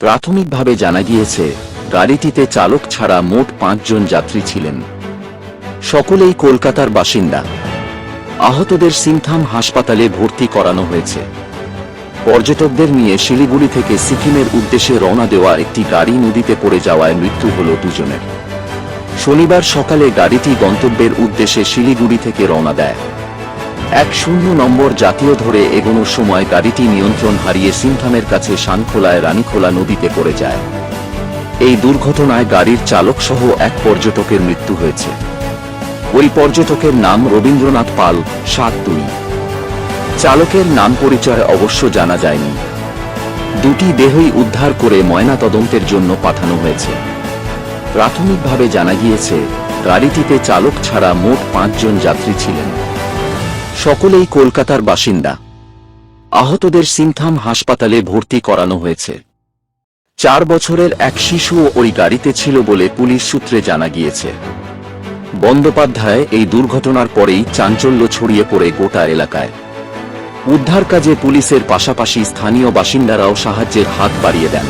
প্রাথমিকভাবে জানা গিয়েছে, গাড়িটিতে চালক ছাড়া মোট পাঁচজন যাত্রী ছিলেন। সকলেই কলকাতার বাসিন্দা। আহতদের সিংথাম হাসপাতালে ভর্তি করানো হয়েছে। পর্যটকদের নিয়ে শিলিগুড়ি থেকে সিকিমের উদ্দেশ্যে রওনা দেওয়া একটি গাড়ি নদীতে পড়ে যাওয়ায় মৃত্যু হল দুজনের। শনিবার সকালে গাড়িটি গন্তব্যের উদ্দেশ্যে শিলিগুড়ি থেকে রওনা দেয়। এক শূন্য নম্বর জাতীয় ধরে এগোনোর সময় গাড়িটি নিয়ন্ত্রণ হারিয়ে সিংথামের কাছে শানখোলায় রানীখোলা নদীতে পড়ে যায়। এই দুর্ঘটনায় গাড়ির চালক সহ এক পর্যটকের মৃত্যু হয়েছে। ওই পর্যটকের নাম রবীন্দ্রনাথ পাল সাত দুই চালকের নাম পরিচয় অবশ্য জানা যায়নি। দুটি দেহই উদ্ধার করে ময়না তদন্তের জন্য পাঠানো হয়েছে। প্রাথমিকভাবে জানা গিয়েছে, গাড়িটিতে চালক ছাড়া মোট পাঁচজন যাত্রী ছিলেন। সকলেই কলকাতার বাসিন্দা। আহতদের সিংথাম হাসপাতালে ভর্তি করানো হয়েছে। চার বছরের এক শিশুও ওই গাড়িতে ছিল বলে পুলিশ সূত্রে জানা গিয়েছে। বন্দ্যোপাধ্যায় এই দুর্ঘটনার পরেই চাঞ্চল্য ছড়িয়ে পড়ে গোটা এলাকায়। উদ্ধার কাজে পুলিশের পাশাপাশি স্থানীয় বাসিন্দারাও সাহায্যের হাত বাড়িয়ে দেন।